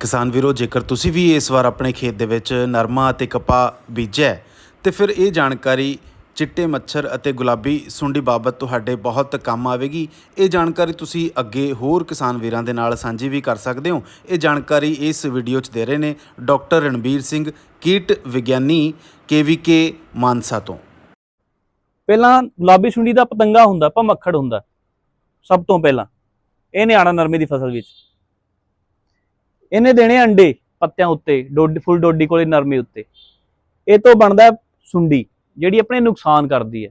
ਕਿਸਾਨ ਵੀਰੋ ਜੇਕਰ ਤੁਸੀਂ ਵੀ ਇਸ ਵਾਰ ਆਪਣੇ ਖੇਤ ਦੇ ਵਿੱਚ ਨਰਮਾ ਅਤੇ ਕਪਾਹ ਬੀਜਿਆ ਹੈ, ਤੇ ਫਿਰ ਇਹ ਜਾਣਕਾਰੀ ਚਿੱਟੇ ਮੱਛਰ ਅਤੇ ਗੁਲਾਬੀ ਸੁੰਡੀ ਬਾਬਤ ਤੁਹਾਡੇ ਬਹੁਤ ਕੰਮ ਆਵੇਗੀ। ਇਹ ਜਾਣਕਾਰੀ ਤੁਸੀਂ ਅੱਗੇ ਹੋਰ ਕਿਸਾਨ ਵੀਰਾਂ ਦੇ ਨਾਲ ਸਾਂਝੀ ਵੀ ਕਰ ਸਕਦੇ ਹੋ। ਇਹ ਜਾਣਕਾਰੀ ਇਸ ਵੀਡੀਓ 'ਚ ਦੇ ਰਹੇ ਨੇ ਡਾਕਟਰ ਰਣਬੀਰ ਸਿੰਘ ਕੀਟ ਵਿਗਿਆਨੀ ਕੇਵੀਕੇ ਮਾਨਸਾ ਤੋਂ। ਪਹਿਲਾਂ ਗੁਲਾਬੀ ਸੁੰਡੀ ਦਾ ਪਤੰਗਾ ਹੁੰਦਾ ਭਮੱਖੜ ਹੁੰਦਾ ਸਭ ਤੋਂ ਪਹਿਲਾਂ। ਇਹ ਨਿਆਣਾ ਨਰਮੇ ਦੀ ਫਸਲ ਵਿੱਚ। ਇਹਨੇ ਦੇਣੇ ਅੰਡੇ ਪੱਤਿਆਂ ਉੱਤੇ, ਡੋਡੀ, ਫੁੱਲ ਡੋਡੀ ਕੋਲੇ ਨਰਮੇ ਉੱਤੇ। ਇਹ ਤੋਂ ਬਣਦਾ ਸੁੰਡੀ, ਜਿਹੜੀ ਆਪਣੇ ਨੁਕਸਾਨ ਕਰਦੀ ਹੈ।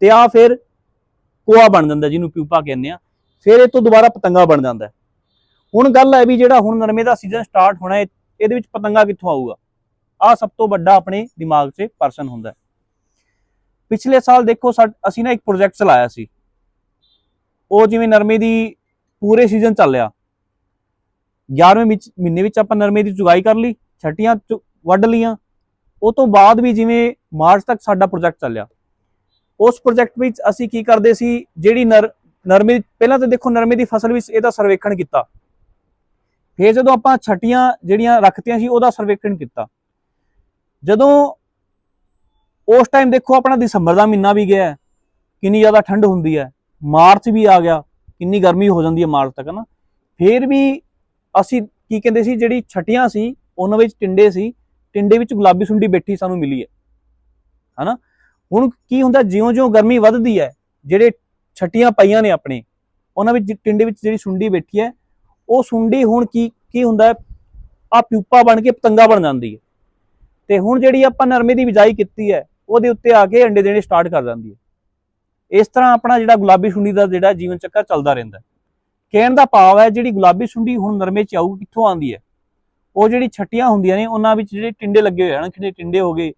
ਤੇ ਆ ਫਿਰ ਕੋਆ ਬਣ ਜਾਂਦਾ, ਜਿਹਨੂੰ ਪਿਊਪਾ ਕਹਿੰਦੇ ਆ। ਫਿਰ ਇਹ ਤੋਂ ਦੁਬਾਰਾ ਪਤੰਗਾ ਬਣ ਜਾਂਦਾ ਹੁਣ ਗੱਲ ਹੈ ਵੀ ਜਿਹੜਾ ਹੁਣ ਨਰਮੇ ਦਾ ਸੀਜ਼ਨ ਸਟਾਰਟ ਹੋਣਾ ਹੈ, ਇਹਦੇ ਵਿੱਚ ਪਤੰਗਾ ਕਿੱਥੋਂ ਆਊਗਾ? ਆ ਸਭ ਤੋਂ ਵੱਡਾ ਆਪਣੇ ਦਿਮਾਗ 'ਚ ਪਰਸਨ ਹੁੰਦਾ ਪਿਛਲੇ ਸਾਲ ਦੇਖੋ, ਸਾ- ਅਸੀਂ ਨਾ ਇੱਕ ਪ੍ਰੋਜੈਕਟ ਚਲਾਇਆ ਸੀ। ਉਹ ਜਿਵੇਂ ਨਰਮੇ ਦੀ ਪੂਰੇ ਸੀਜ਼ਨ ਚੱਲਿਆ 11ਵੇਂ ਵਿੱਚ ਮਹੀਨੇ ਵਿੱਚ ਆਪਾਂ ਨਰਮੇ ਦੀ ਚੁਗਾਈ ਕਰ ਲਈ, ਛਟੀਆਂ ਚੁ- ਵੱਢ ਲੀਆਂ ਉਹ ਤੋਂ ਬਾਅਦ ਵੀ ਜਿਵੇਂ ਮਾਰਚ ਤੱਕ ਸਾਡਾ ਪ੍ਰੋਜੈਕਟ ਚੱਲਿਆ। ਉਸ ਪ੍ਰੋਜੈਕਟ ਵਿੱਚ ਅਸੀਂ ਕੀ ਕਰਦੇ ਸੀ, ਜਿਹੜੀ ਨਰ, ਨਰਮੇ ਪਹਿਲਾਂ ਤਾਂ ਦੇਖੋ ਨਰਮੇ ਦੀ ਫਸਲ ਵਿੱਚ ਇਹਦਾ ਸਰਵੇਖਣ ਕੀਤਾ। ਫਿਰ ਜਦੋਂ ਆਪਾਂ ਛਟੀਆਂ ਜਿਹੜੀਆਂ ਰੱਖਤੀਆਂ ਸੀ, ਉਹਦਾ ਸਰਵੇਖਣ ਕੀਤਾ। ਜਦੋਂ ਉਸ ਟਾਈਮ ਦੇਖੋ ਆਪਣਾ ਦਸੰਬਰ ਦਾ ਮਹੀਨਾ ਵੀ ਗਿਆ ਕਿੰਨੀ ਜ਼ਿਆਦਾ ਠੰਡ ਹੁੰਦੀ ਹੈ, ਮਾਰਚ ਵੀ ਆ ਗਿਆ, ਕਿੰਨੀ ਗਰਮੀ ਹੋ ਜਾਂਦੀ ਹੈ ਮਾਰਚ ਤੱਕ ਨਾ। ਫਿਰ ਵੀ ਅਸੀਂ ਕੀ ਕਹਿੰਦੇ ਸੀ, ਜਿਹੜੀ ਛਟੀਆਂ ਸੀ, ਉਹਨਾਂ ਵਿੱਚ ਟਿੰਡੇ ਸੀ। ਟਿੰਡੇ ਵਿੱਚ ਗੁਲਾਬੀ ਸੁੰਡੀ ਬੈਠੀ ਸਾਨੂੰ ਮਿਲੀ ਹੈ। ਹਨਾ? ਹੁਣ ਕੀ ਹੁੰਦਾ, ਜਿਉਂ-ਜਿਉਂ ਗਰਮੀ ਵੱਧਦੀ ਹੈ, ਜਿਹੜੇ ਛਟੀਆਂ ਪਈਆਂ ਨੇ ਆਪਣੇ, ਉਹਨਾਂ ਵਿੱਚ ਟਿੰਡੇ ਵਿੱਚ ਜਿਹੜੀ ਸੁੰਡੀ ਬੈਠੀ ਹੈ, ਉਹ ਸੁੰਡੀ ਹੁਣ ਕੀ ਕੀ ਹੁੰਦਾ ਆ ਪਿਊਪਾ ਬਣ ਕੇ ਪਤੰਗਾ ਬਣ ਜਾਂਦੀ ਹੈ। ਤੇ ਹੁਣ ਜਿਹੜੀ ਆਪਾਂ ਨਰਮੇ ਦੀ ਬਿਜਾਈ ਕੀਤੀ ਹੈ, ਉਹਦੇ ਉੱਤੇ ਆ ਕੇ ਅੰਡੇ ਦੇਣੇ ਸਟਾਰਟ ਕਰ ਜਾਂਦੀ ਹੈ। ਇਸ ਤਰ੍ਹਾਂ ਆਪਣਾ ਜਿਹੜਾ ਗੁਲਾਬੀ ਸੁੰਡੀ ਦਾ ਜਿਹੜਾ ਜੀਵਨ ਚੱਕਰ ਚੱਲਦਾ ਰਹਿੰਦਾ ਕਹਿਣ ਦਾ ਭਾਵ ਹੈ ਜਿਹੜੀ ਗੁਲਾਬੀ ਸੁੰਡੀ ਹੁਣ ਨਰਮੇ ਚ ਆਊ, ਕਿੱਥੋਂ ਆਉਂਦੀ ਹੈ? ਉਹ ਜਿਹੜੀ ਛੱਟੀਆਂ ਹੁੰਦੀਆਂ ਨੇ, ਉਹਨਾਂ ਵਿੱਚ ਜਿਹੜੇ ਟਿੰਡੇ ਲੱਗੇ ਹੋਏ ਹਨ ਕਿਹੜੇ ਟਿੰਡੇ ਹੋ ਗਏ,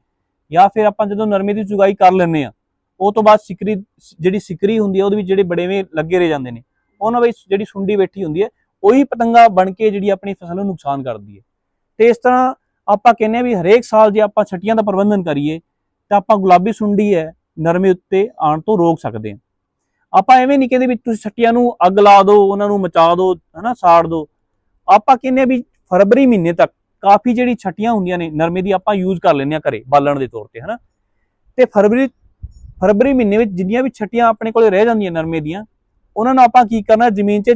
ਜਾਂ ਫਿਰ ਆਪਾਂ ਜਦੋਂ ਨਰਮੇ ਦੀ ਚੁਗਾਈ ਕਰ ਲੈਂਦੇ ਆ ਉਹ ਤੋਂ ਬਾਅਦ ਸਿਕਰੀ, ਜਿਹੜੀ ਸਿਕਰੀ ਹੁੰਦੀ ਹੈ, ਉਹਦੇ ਵਿੱਚ ਜਿਹੜੇ ਬੜੇਵੇਂ ਲੱਗੇ ਰਹਿ ਜਾਂਦੇ ਨੇ, ਉਹਨਾਂ ਵਿੱਚ ਜਿਹੜੀ ਸੁੰਡੀ ਬੈਠੀ ਹੁੰਦੀ ਹੈ, ਉਹੀ ਪਤੰਗਾ ਬਣ ਕੇ ਜਿਹੜੀ ਆਪਣੀ ਫਸਲ ਨੂੰ ਨੁਕਸਾਨ ਕਰਦੀ ਹੈ। ਤੇ ਇਸ ਤਰ੍ਹਾਂ ਆਪਾਂ ਕਹਿੰਦੇ ਆ ਵੀ ਹਰੇਕ ਸਾਲ ਜੇ ਆਪਾਂ ਛੱਟੀਆਂ ਦਾ ਪ੍ਰਬੰਧਨ ਕਰੀਏ, ਤਾਂ ਆਪਾਂ ਗੁਲਾਬੀ ਸੁੰਡੀ ਹੈ ਨਰਮੇ ਉੱਤੇ ਆਉਣ ਤੋਂ ਰੋਕ ਸਕਦੇ ਹਾਂ। ਆਪਾਂ ਐਵੇਂ ਨਹੀਂ ਕਹਿੰਦੇ ਵੀ ਤੁਸੀਂ ਛੱਟੀਆਂ ਨੂੰ ਅੱਗ ਲਾ ਦਿਓ ਉਹਨਾਂ ਨੂੰ ਮਚਾ ਦਿਓ ਹਨਾ, ਸਾੜ ਦਿਓ ਆਪਾਂ ਕਹਿੰਦੇ ਆ ਵੀ ਫਰਵਰੀ ਮਹੀਨੇ ਤੱਕ ਕਾਫੀ ਜਿਹੜੀ ਛੱਟੀਆਂ ਹੁੰਦੀਆਂ ਨੇ, ਨਰਮੇ ਦੀ ਆਪਾਂ ਯੂਜ਼ ਕਰ ਲੈਂਦੇ ਆ ਘਰੇ, ਬਾਲਣ ਦੇ ਤੌਰ ਤੇ, ਹਨਾ। ਤੇ ਫਰਵਰੀ ਫਰਵਰੀ ਮਹੀਨੇ ਵਿੱਚ ਜਿੰਨੀਆਂ ਵੀ ਛੱਟੀਆਂ ਆਪਣੇ ਕੋਲੇ ਰਹਿ ਜਾਂਦੀਆਂ ਨਰਮੇ ਦੀਆਂ, ਉਹਨਾਂ ਨੂੰ ਆਪਾਂ ਕੀ ਕਰਨਾ, ਜ਼ਮੀਨ 'ਚ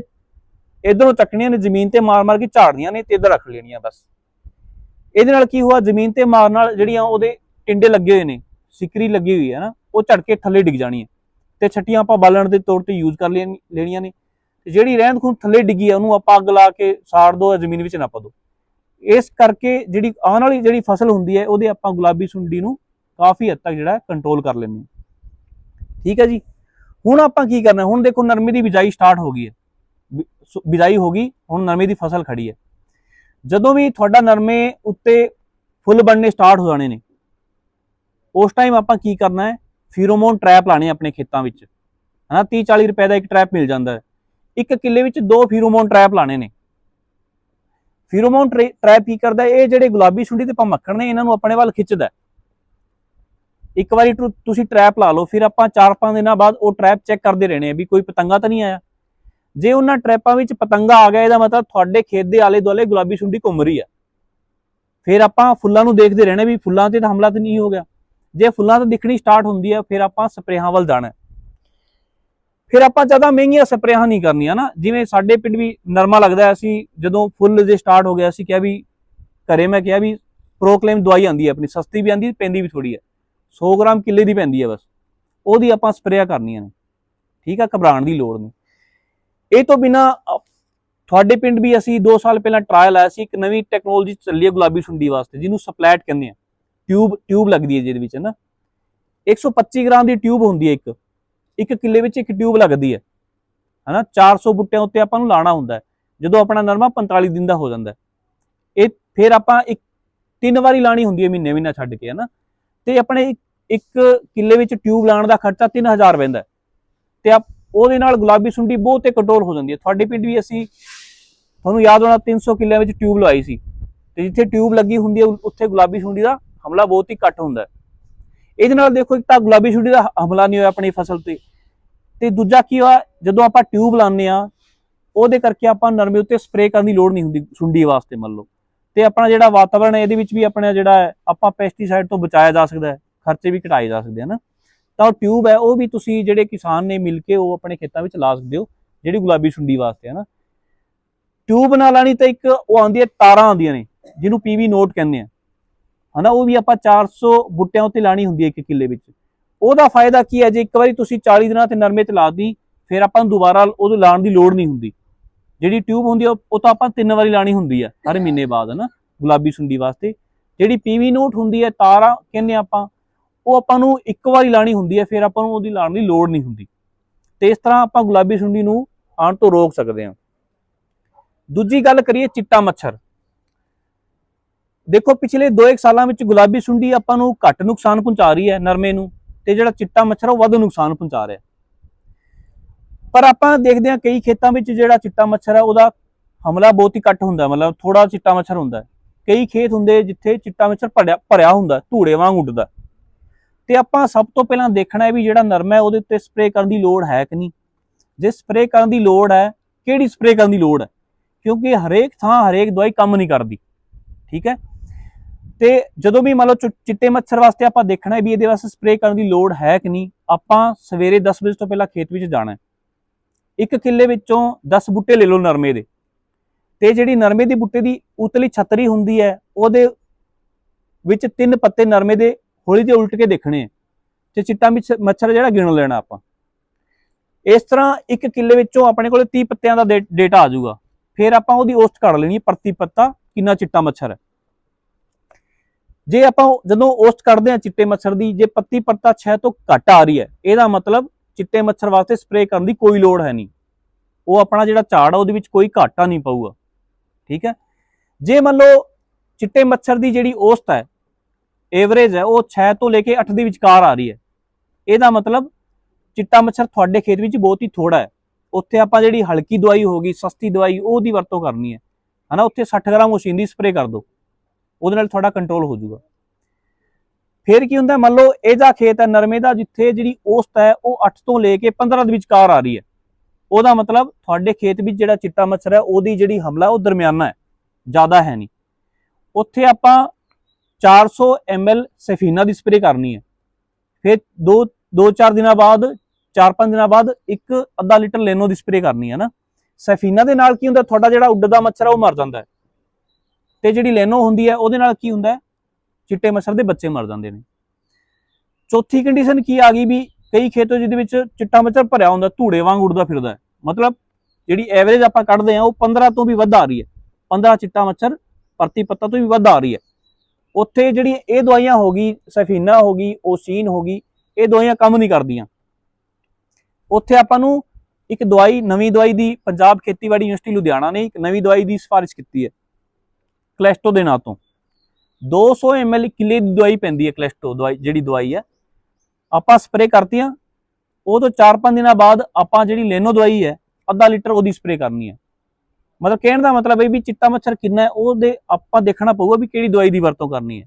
ਇਧਰੋਂ ਚੱਕਣੀਆਂ ਨੇ, ਜ਼ਮੀਨ ਤੇ ਮਾਰ-ਮਾਰ ਕੇ ਝਾੜਨੀਆਂ ਨੇ ਤੇ ਇੱਧਰ ਰੱਖ ਲੈਣੀਆਂ, ਬਸ। ਇਹਦੇ ਨਾਲ ਕੀ ਹੋਇਆ ਜ਼ਮੀਨ ਤੇ ਮਾਰ ਨਾਲ ਜਿਹੜੀਆਂ ਉਹਦੇ ਟਿੰਡੇ ਲੱਗੇ ਹੋਏ ਨੇ, ਸਿਕਰੀ ਲੱਗੀ ਹੋਈ ਹੈ ਨਾ ਉਹ ਝੜ ਕੇ ਥੱਲੇ ਡਿੱਗ ਜਾਣੀ ਹੈ। ਤੇ ਛੱਟੀਆਂ ਆਪਾਂ ਬਾਲਣ ਦੇ ਤੌਰ ਤੇ ਯੂਜ਼ ਕਰ ਲੈਣ- ਲੈਣੀਆਂ ਨੇ। ਤੇ ਜਿਹੜੀ ਰਹਿੰਦ ਖੂੰਦ ਥੱਲੇ ਡਿੱਗੀ ਹੈ ਉਹਨੂੰ ਆਪਾਂ ਅੱਗ ਲਾ ਕੇ ਸਾੜ ਦੋ ਜ਼ਮੀਨ ਵਿੱਚ ਨਾ ਪਾ ਦੋ। ਇਸ ਕਰਕੇ ਜਿਹੜੀ ਆਉਣ ਵਾਲੀ ਜਿਹੜੀ ਫਸਲ ਹੁੰਦੀ ਹੈ, ਉਹਦੇ ਆਪਾਂ ਗੁਲਾਬੀ ਸੁੰਡੀ ਨੂੰ ਕਾਫੀ ਹੱਦ ਤੱਕ ਜਿਹੜਾ ਕੰਟਰੋਲ ਕਰ ਲੈਂਦੇ ਹਾਂ। ਠੀਕ ਹੈ ਜੀ? ਹੁਣ ਆਪਾਂ ਕੀ ਕਰਨਾ, ਹੁਣ ਦੇਖੋ ਨਰਮੇ ਦੀ ਬਿਜਾਈ ਸਟਾਰਟ ਹੋ ਗਈ ਹੈ। ਬਿ- ਸੁ- ਬਿਜਾਈ ਹੋ ਗਈ, ਹੁਣ ਨਰਮੇ ਦੀ ਫਸਲ ਖੜੀ ਹੈ। ਜਦੋਂ ਵੀ ਤੁਹਾਡਾ ਨਰਮੇ ਉੱਤੇ ਫੁੱਲ ਬਣਨੇ ਸਟਾਰਟ ਹੋ ਜਾਣੇ ਨੇ, ਉਸ ਟਾਈਮ ਆਪਾਂ ਕੀ ਕਰਨਾ ਹੈ ਫੀਰੋਮੋਨ ਟ੍ਰੈਪ ਲਾਣੇ ਆਪਣੇ ਖੇਤਾਂ ਵਿੱਚ। ਹਨਾ 30 40 ਰੁਪਏ ਦਾ ਇੱਕ ਟ੍ਰੈਪ ਮਿਲ ਜਾਂਦਾ ਹੈ। ਇੱਕ ਕਿੱਲੇ ਵਿੱਚ ਦੋ ਫੀਰੋਮੋਨ ਟ੍ਰੈਪ ਲਾਣੇ ਨੇ। ਫੀਰੋਮੋਨ ਟ੍ਰੈ- ਟ੍ਰੈਪ ਕੀ ਕਰਦਾ ਇਹ ਜਿਹੜੇ ਗੁਲਾਬੀ ਸੁੰਡੀ ਤੇ ਮੱਖਣ ਨੇ, ਇਹਨਾਂ ਨੂੰ ਆਪਣੇ ਵੱਲ ਖਿੱਚਦਾ ਇੱਕ ਵਾਰੀ ਟੂ- ਤੁਸੀਂ ਟ੍ਰੈਪ ਲਾ ਲਓ, ਫਿਰ ਆਪਾਂ 4-5 ਦਿਨਾਂ ਬਾਅਦ ਉਹ ਟ੍ਰੈਪ ਚੈੱਕ ਕਰਦੇ ਰਹਿਣੇ ਆ ਵੀ ਕੋਈ ਪਤੰਗਾ ਤਾਂ ਨਹੀਂ ਆਇਆ। ਜੇ ਉਹਨਾਂ ਟ੍ਰੈਪਾਂ ਵਿੱਚ ਪਤੰਗਾ ਆ ਗਿਆ, ਇਹਦਾ ਮਤਲਬ ਤੁਹਾਡੇ ਖੇਤ ਦੇ ਆਲੇ ਦੁਆਲੇ ਗੁਲਾਬੀ ਸੁੰਡੀ ਘੁੰਮ ਰਹੀ ਹੈ। ਫਿਰ ਆਪਾਂ ਫੁੱਲਾਂ ਨੂੰ ਦੇਖਦੇ ਰਹਿਣਾ ਵੀ ਫੁੱਲਾਂ ਤੇ ਤਾਂ ਹਮਲਾ ਤਾਂ ਨਹੀਂ ਹੋ ਗਿਆ। ਜੇ ਫੁੱਲਾਂ ਤੋਂ ਦਿਖਣੀ ਸਟਾਰਟ ਹੁੰਦੀ ਹੈ ਫਿਰ ਆਪਾਂ ਸਪਰੇਹਾਂ ਵੱਲ ਜਾਣਾ ਫਿਰ ਆਪਾਂ ਜ਼ਿਆਦਾ ਮਹਿੰਗੀਆਂ ਸਪਰੇਹਾਂ ਨਹੀਂ ਕਰਨੀਆਂ ਨਾ। ਜਿਵੇਂ ਸਾਡੇ ਪਿੰਡ ਵੀ ਨਰਮਾ ਲੱਗਦਾ ਅਸੀਂ ਜਦੋਂ ਫੁੱਲ ਜੇ ਸਟਾਰਟ ਹੋ ਗਿਆ ਅਸੀਂ ਕਿਹਾ ਵੀ ਘਰੇ ਮੈਂ ਕਿਹਾ ਵੀ ਪ੍ਰੋਕਲੇਮ ਦਵਾਈ ਆਂਦੀ ਹੈ ਆਪਣੀ, ਸਸਤੀ ਵੀ ਆਂਦੀ ਪੈਂਦੀ ਵੀ ਥੋੜੀ ਹੈ। 100 ਗ੍ਰਾਮ ਕਿੱਲੇ ਦੀ ਪੈਂਦੀ ਹੈ ਬਸ। ਉਹਦੀ ਆਪਾਂ ਸਪਰੇਅ ਕਰਨੀਆਂ ਨੇ। ਠੀਕ ਆ, ਘਬਰਾਉਣ ਦੀ ਲੋੜ ਨਹੀਂ। ਇਹ ਤੋਂ ਬਿਨਾ ਤੁਹਾਡੇ ਪਿੰਡ ਵੀ ਅਸੀਂ 2 ਸਾਲ ਪਹਿਲਾਂ ਟਰਾਇਲ ਆਇਆ ਸੀ, ਇੱਕ ਨਵੀਂ ਟੈਕਨੋਲੋਜੀ ਚੱਲੀ ਹੈ ਗੁਲਾਬੀ ਸੁੰਡੀ ਵਾਸਤੇ, ਜਿਹਨੂੰ ਸਪਲੈਟ ਕਹਿੰਦੇ ਆ। ਟਿਊਬ ਟਿਊਬ ਲੱਗਦੀ ਹੈ ਜਿਹਦੇ ਵਿੱਚ ਨਾ? 125 ਗ੍ਰਾਮ ਦੀ ਟਿਊਬ ਹੁੰਦੀ ਹੈ ਇੱਕ। ਇੱਕ ਕਿੱਲੇ ਵਿੱਚ ਇੱਕ ਟਿਊਬ ਲੱਗਦੀ ਹੈ। ਹਨਾ? 400 ਬੁੱਟਿਆਂ ਉੱਤੇ ਆਪਾਂ ਨੂੰ ਲਾਣਾ ਹੁੰਦਾ ਹੈ। ਜਦੋਂ ਆਪਣਾ ਨਰਮਾ 45 ਦਿਨ ਦਾ ਹੋ ਜਾਂਦਾ ਇਹ ਫਿਰ ਆਪਾਂ ਇੱਕ, ਤਿੰਨ ਵਾਰੀ ਲਾਣੀ ਹੁੰਦੀ ਹੈ ਮਹੀਨੇ ਮਹੀਨਾ ਛੱਡ ਕੇ ਹਨਾ ਤੇ ਆਪਣੇ ਇੱਕ ਕਿੱਲੇ ਵਿੱਚ ਟਿਊਬ ਲਾਉਣ ਦਾ ਖਰਚਾ 3000 ਪੈਂਦਾ ਹੈ। ਤੇ ਆਪ, ਉਹਦੇ ਨਾਲ ਗੁਲਾਬੀ ਸੁੰਡੀ ਬਹੁਤ ਹੀ ਕੰਟਰੋਲ ਹੋ ਜਾਂਦੀ ਹੈ। ਤੁਹਾਡੇ ਪਿੰਡ ਵੀ ਅਸੀਂ, ਤੁਹਾਨੂੰ ਯਾਦ ਹੋਣਾ 300 ਕਿੱਲਿਆਂ ਵਿੱਚ ਟਿਊਬ ਲਵਾਈ ਸੀ। ਤੇ ਜਿੱਥੇ ਟਿਊਬ ਲੱਗੀ ਹੁੰਦੀ ਹੈ ਉੱਥੇ ਗੁਲਾਬੀ ਸੁੰਡੀ ਦਾ ਹਮਲਾ ਬਹੁਤ ਹੀ ਘੱਟ ਹੁੰਦਾ ਇਹਦੇ ਨਾਲ ਦੇਖੋ, ਇੱਕ ਤਾਂ ਗੁਲਾਬੀ ਸੁੰਡੀ ਦਾ ਹਮਲਾ ਨਹੀਂ ਹੋਇਆ ਆਪਣੀ ਫਸਲ ਤੇ। ਤੇ ਦੂਜਾ ਕੀ ਹੋਇਆ, ਜਦੋਂ ਆਪਾਂ ਟਿਊਬ ਲਾਉਂਦੇ ਆ ਉਹਦੇ ਕਰਕੇ ਆਪਾਂ ਨਰਮੇ ਉੱਤੇ ਸਪਰੇਅ ਕਰਨ ਦੀ ਲੋੜ ਨਹੀਂ ਹੁੰਦੀ ਸੁੰਡੀ ਵਾਸਤੇ, ਮੰਨ ਲਓ। ਤੇ ਆਪਣਾ ਜਿਹੜਾ ਵਾਤਾਵਰਣ ਹੈ, ਇਹਦੇ ਵਿੱਚ ਵੀ ਆਪਣਾ ਜਿਹੜਾ ਆਪਾਂ ਪੈਸਟੀਸਾਈਡ ਤੋਂ ਬਚਾਇਆ ਜਾ ਸਕਦਾ ਹੈ, ਖਰਚੇ ਵੀ ਘਟਾਏ ਜਾ ਸਕਦੇ ਹਨ ਤਾਂ ਉਹ ਟਿਊਬ ਹੈ, ਉਹ ਵੀ ਤੁਸੀਂ ਜਿਹੜੇ ਕਿਸਾਨ ਨੇ ਮਿਲ ਕੇ ਉਹ ਆਪਣੇ ਖੇਤਾਂ ਵਿੱਚ ਲਾ ਸਕਦੇ ਹੋ, ਜਿਹੜੀ ਗੁਲਾਬੀ ਸੁੰਡੀ ਵਾਸਤੇ, ਹੈ ਨਾ। ਟਿਊਬ ਨਾਲ ਲਾਣੀ ਤਾਂ ਇੱਕ ਉਹ ਆਉਂਦੀ ਹੈ, ਤਾਰਾਂ ਆਉਂਦੀਆਂ ਨੇ, ਜਿਹਨੂੰ ਪੀਵੀ ਨੋਟ ਕਹਿੰਦੇ ਆ। ਹਨਾ, ਉਹ ਵੀ ਆਪਾਂ 400 ਬੁੱਟਿਆਂ ਉੱਤੇ ਲਾਣੀ ਹੁੰਦੀ ਹੈ ਇੱਕ ਕਿੱਲੇ ਵਿੱਚ। ਉਹਦਾ ਫਾਇਦਾ ਕੀ ਹੈ? ਜੇ ਇੱਕ ਵਾਰੀ ਤੁਸੀਂ 40 ਦਿਨਾਂ ਤੇ ਨਰਮੇ ਤੇ ਲਾਤੀ ਫਿਰ ਆਪਾਂ ਨੂੰ ਦੁਬਾਰਾ ਉਹਨੂੰ ਲਾਉਣ ਦੀ ਲੋੜ ਨਹੀਂ ਹੁੰਦੀ। ਜਿਹੜੀ ਟਿਊਬ ਹੁੰਦੀ ਆ, ਉਹ ਉਹ ਤਾਂ ਆਪਾਂ ਤਿੰਨ ਵਾਰੀ ਲਾਣੀ ਹੁੰਦੀ ਆ, ਹਰ ਮਹੀਨੇ ਬਾਅਦ, ਹਨਾ, ਗੁਲਾਬੀ ਸੁੰਡੀ ਵਾਸਤੇ। ਜਿਹੜੀ ਪੀਵੀ ਨੋਟ ਹੁੰਦੀ ਹੈ, ਤਾਰਾਂ ਕਹਿੰਦੇ ਆਪਾਂ, ਉਹ ਆਪਾਂ ਨੂੰ ਇੱਕ ਵਾਰੀ ਲਾਣੀ ਹੁੰਦੀ ਹੈ, ਫਿਰ ਆਪਾਂ ਨੂੰ ਉਹਦੀ ਲਾਉਣ ਦੀ ਲੋੜ ਨਹੀਂ ਹੁੰਦੀ। ਤੇ ਇਸ ਤਰ੍ਹਾਂ ਆਪਾਂ ਗੁਲਾਬੀ ਸੁੰਡੀ ਨੂੰ ਆਉਣ ਤੋਂ ਰੋਕ ਸਕਦੇ ਹਾਂ। ਦੂਜੀ ਗੱਲ ਕਰੀਏ ਚਿੱਟਾ ਮੱਛਰ। ਦੇਖੋ, ਪਿਛਲੇ 2-1 ਸਾਲਾਂ ਵਿੱਚ ਗੁਲਾਬੀ ਸੁੰਡੀ ਆਪਾਂ ਨੂੰ ਘੱਟ ਨੁਕਸਾਨ ਪਹੁੰਚਾ ਰਹੀ ਹੈ ਨਰਮੇ ਨੂੰ ਤੇ ਜਿਹੜਾ ਚਿੱਟਾ ਮੱਛਰ ਆ ਉਹ ਵੱਧ ਨੁਕਸਾਨ ਪਹੁੰਚਾ ਰਿਹਾ। ਪਰ ਆਪਾਂ ਦੇਖਦੇ ਹਾਂ ਕਈ ਖੇਤਾਂ ਵਿੱਚ ਜਿਹੜਾ ਚਿੱਟਾ ਮੱਛਰ ਹੈ ਉਹਦਾ ਹਮਲਾ ਬਹੁਤ ਹੀ ਘੱਟ ਹੁੰਦਾ, ਮਤਲਬ ਥੋੜਾ ਚਿੱਟਾ ਮੱਛਰ ਹੁੰਦਾ ਕਈ ਖੇਤ ਹੁੰਦੇ ਜਿੱਥੇ ਚਿੱਟਾ ਮੱਛਰ ਭਰਿਆ ਭਰਿਆ ਹੁੰਦਾ, ਧੂੜੇ ਵਾਂਗ ਉੱਡਦਾ। ਤੇ ਆਪਾਂ ਸਭ ਤੋਂ ਪਹਿਲਾਂ ਦੇਖਣਾ ਹੈ ਵੀ ਜਿਹੜਾ ਨਰਮਾ ਹੈ, ਉਹਦੇ ਉੱਤੇ ਸਪਰੇਅ ਕਰਨ ਦੀ ਲੋੜ ਹੈ ਕਿ ਨਹੀਂ। ਜੇ ਸਪਰੇਅ ਕਰਨ ਦੀ ਲੋੜ ਹੈ, ਕਿਹੜੀ ਸਪਰੇਅ ਕਰਨ ਦੀ ਲੋੜ ਹੈ? ਕਿਉਂਕਿ ਹਰੇਕ ਥਾਂ, ਹਰੇਕ ਦਵਾਈ ਕੰਮ ਨਹੀਂ ਕਰਦੀ। ਠੀਕ ਹੈ? ਤੇ ਜਦੋਂ ਵੀ ਮੰਨ ਲਓ ਚਿ- ਚਿੱਟੇ ਮੱਛਰ ਵਾਸਤੇ ਆਪਾਂ ਦੇਖਣਾ ਹੈ ਵੀ ਇਹਦੇ ਵਾਸਤੇ ਸਪਰੇਅ ਕਰਨ ਦੀ ਲੋੜ ਹੈ ਕਿ ਨਹੀਂ, ਆਪਾਂ ਸਵੇਰੇ 10 ਵਜੇ ਤੋਂ ਪਹਿਲਾਂ ਖੇਤ ਵਿੱਚ ਜਾਣਾ ਹੈ। ਇੱਕ ਕਿੱਲੇ ਵਿੱਚੋਂ 10 ਬੁੱਟੇ ਲੈ ਲਓ ਨਰਮੇ ਦੇ। ਤੇ ਜਿਹੜੀ ਨਰਮੇ ਦੀ ਬੁੱਟੇ ਦੀ ਉਤਲੀ ਛਤਰੀ ਹੁੰਦੀ ਹੈ, ਉਹਦੇ ਵਿੱਚ ਤਿੰਨ ਪੱਤੇ ਨਰਮੇ ਦੇ ਹੌਲੀ ਜਿਹੇ ਉਲਟ ਕੇ ਦੇਖਣੇ ਆ ਤੇ ਚਿੱਟਾ ਮਿੱਛ- ਮੱਛਰ ਜਿਹੜਾ ਗਿਣ ਲੈਣਾ ਆਪਾਂ। ਇਸ ਤਰ੍ਹਾਂ ਇੱਕ ਕਿੱਲੇ ਵਿੱਚੋਂ ਆਪਣੇ ਕੋਲੇ 30 ਪੱਤਿਆਂ ਦਾ ਡੇਟਾ ਆ ਜਾਊਗਾ। ਫਿਰ ਆਪਾਂ ਉਹਦੀ ਔਸਤ ਕੱਢ ਲੈਣੀ ਹੈ, ਪ੍ਰਤੀ ਪੱਤਾ ਕਿੰਨਾ ਚਿੱਟਾ ਮੱਛਰ ਹੈ। ਜੇ ਆਪਾਂ ਜਦੋਂ ਔਸਤ ਕੱਢਦੇ ਆ ਚਿੱਟੇ ਮੱਛਰ ਦੀ, ਜੇ ਪੱਤੀ ਪੱਤਾ 6 ਤੋਂ ਘੱਟ ਆ ਰਹੀ ਹੈ, ਇਹਦਾ ਮਤਲਬ ਚਿੱਟੇ ਮੱਛਰ ਵਾਸਤੇ ਸਪਰੇਅ ਕਰਨ ਦੀ ਕੋਈ ਲੋੜ ਹੈ ਨਹੀਂ। ਉਹ ਆਪਣਾ ਜਿਹੜਾ ਝਾੜ ਆ, ਉਹਦੇ ਵਿੱਚ ਕੋਈ ਘਾਟਾ ਨਹੀਂ ਪਊਗਾ। ਠੀਕ ਹੈ? ਜੇ ਮੰਨ ਲਓ ਚਿੱਟੇ ਮੱਛਰ ਦੀ ਜਿਹੜੀ ਔਸਤ ਹੈ ਐਵਰੇਜ ਹੈ, ਉਹ 6 ਤੋਂ ਲੈ ਕੇ 8 ਦੇ ਵਿਚਕਾਰ ਆ ਰਹੀ ਹੈ। ਇਹਦਾ ਮਤਲਬ ਚਿੱਟਾ ਮੱਛਰ ਤੁਹਾਡੇ ਖੇਤ ਵਿੱਚ ਬਹੁਤ ਹੀ ਥੋੜਾ ਹੈ। ਉੱਥੇ ਆਪਾਂ ਜਿਹੜੀ ਹਲਕੀ ਦਵਾਈ ਹੋਗੀ ਸਸਤੀ ਦਵਾਈ, ਉਹਦੀ ਵਰਤੋਂ ਕਰਨੀ ਹੈ। ਹਨਾ? ਉੱਥੇ 60 ਗ੍ਰਾਮ ਮਸ਼ੀਨ ਦੀ ਸਪਰੇਅ ਕਰ ਦਿਓ। ਉਹਦੇ ਨਾਲ ਤੁਹਾਡਾ ਕੰਟਰੋਲ ਹੋ ਜਾਊਗਾ। ਫਿਰ ਕੀ ਹੁੰਦਾ, ਮੰਨ ਲਓ ਇਹ ਜਾ ਖੇਤ ਹੈ, ਨਰਮੇ ਦਾ ਜਿੱਥੇ ਜਿਹੜੀ ਔਸਤ ਹੈ, ਉਹ 8 ਤੋਂ ਲੈ ਕੇ 15 ਦੇ ਵਿਚਕਾਰ ਆ ਰਹੀ ਹੈ। ਉਹਦਾ ਮਤਲਬ ਤੁਹਾਡੇ ਖੇਤ ਵਿੱਚ ਜਿਹੜਾ ਚਿੱਟਾ ਮੱਛਰ ਹੈ, ਉਹਦੀ ਜਿਹੜੀ ਹਮਲਾ ਉਹ ਦਰਮਿਆਨਾ ਹੈ, ਜ਼ਿਆਦਾ ਹੈ ਨਹੀਂ। ਉੱਥੇ ਆਪਾਂ 400 ml ਸਫੀਨਾ ਦੀ ਸਪਰੇਅ ਕਰਨੀ ਹੈ। ਫਿਰ ਦੋ ਦੋ ਚਾਰ ਦਿਨਾਂ ਬਾਅਦ, ਚਾਰ ਪੰਜ ਦਿਨਾਂ ਬਾਅਦ ਇੱਕ ਅੱਧਾ ਲੀਟਰ ਲੈਨੋ ਦੀ ਸਪਰੇਅ ਕਰਨੀ ਹੈ ਨਾ। ਸਫੀਨਾ ਦੇ ਨਾਲ ਕੀ ਹੁੰਦਾ, ਤੁਹਾਡਾ ਜਿਹੜਾ ਉੱਡਦਾ ਮੱਛਰ ਹੈ, ਉਹ ਮਰ ਜਾਂਦਾ ਹੈ। ਤੇ ਜਿਹੜੀ ਲੈਨੋ ਹੁੰਦੀ ਹੈ, ਉਹਦੇ ਨਾਲ ਕੀ ਹੁੰਦਾ ਚਿੱਟੇ ਮੱਛਰ ਦੇ ਬੱਚੇ ਮਰ ਜਾਂਦੇ ਨੇ। ਚੌਥੀ ਕੰਡੀਸ਼ਨ ਕੀ ਆ ਗਈ ਵੀ ਕਈ ਖੇਤੋਂ ਜਿਹਦੇ ਵਿੱਚ ਚਿੱਟਾ ਮੱਛਰ ਭਰਿਆ ਹੁੰਦਾ, ਧੂੜੇ ਵਾਂਗ ਉੱਡਦਾ ਫਿਰਦਾ ਮਤਲਬ ਜਿਹੜੀ ਐਵਰੇਜ ਆਪਾਂ ਕੱਢਦੇ ਆ ਉਹ 15 ਤੋਂ ਵੀ ਵੱਧ ਆ ਰਹੀ ਹੈ। 15 ਚਿੱਟਾ ਮੱਛਰ ਪ੍ਰਤੀ ਪੱਤਾ ਤੋਂ ਵੀ ਵੱਧ ਆ ਰਹੀ ਹੈ। ਉੱਥੇ ਜਿਹੜੀ ਇਹ ਦਵਾਈਆਂ ਹੋ ਗਈ, ਸਫੀਨਾ ਹੋ ਗਈ, ਓਸੀਨ ਹੋ ਗਈ, ਇਹ ਦਵਾਈਆਂ ਕੰਮ ਨਹੀਂ ਕਰਦੀਆਂ। ਉੱਥੇ ਆਪਾਂ ਨੂੰ ਇੱਕ ਦਵਾਈ, ਨਵੀਂ ਦਵਾਈ ਦੀ ਪੰਜਾਬ ਖੇਤੀਬਾੜੀ ਯੂਨੀਵਰਸਿਟੀ ਲੁਧਿਆਣਾ ਨੇ ਇੱਕ ਨਵੀਂ ਦਵਾਈ ਦੀ ਸਿਫਾਰਿਸ਼ ਕੀਤੀ ਹੈ। ਕਲੈਸਟੋ ਦੇ ਨਾਂ ਤੋਂ। 200 ml ਕਿਲੇ ਦੀ ਦਵਾਈ ਪੈਂਦੀ ਹੈ ਕਲੈਸਟੋ ਦਵਾਈ, ਜਿਹੜੀ ਦਵਾਈ ਹੈ। ਆਪਾਂ ਸਪਰੇਅ ਕਰਤੀਆਂ, ਉਹ ਤੋਂ 4-5 ਦਿਨਾਂ ਬਾਅਦ ਆਪਾਂ ਜਿਹੜੀ ਲੈਨੋ ਦਵਾਈ ਹੈ, ਅੱਧਾ ਲੀਟਰ ਉਹਦੀ ਸਪਰੇਅ ਕਰਨੀ ਹੈ। ਮਤਲਬ ਕਹਿਣ ਦਾ ਮਤਲਬ ਹੈ ਵੀ ਚਿੱਟਾ ਮੱਛਰ ਕਿੰਨਾ ਹੈ, ਉਹਦੇ ਆਪਾਂ ਦੇਖਣਾ ਪਊਗਾ ਵੀ ਕਿਹੜੀ ਦਵਾਈ ਦੀ ਵਰਤੋਂ ਕਰਨੀ ਹੈ।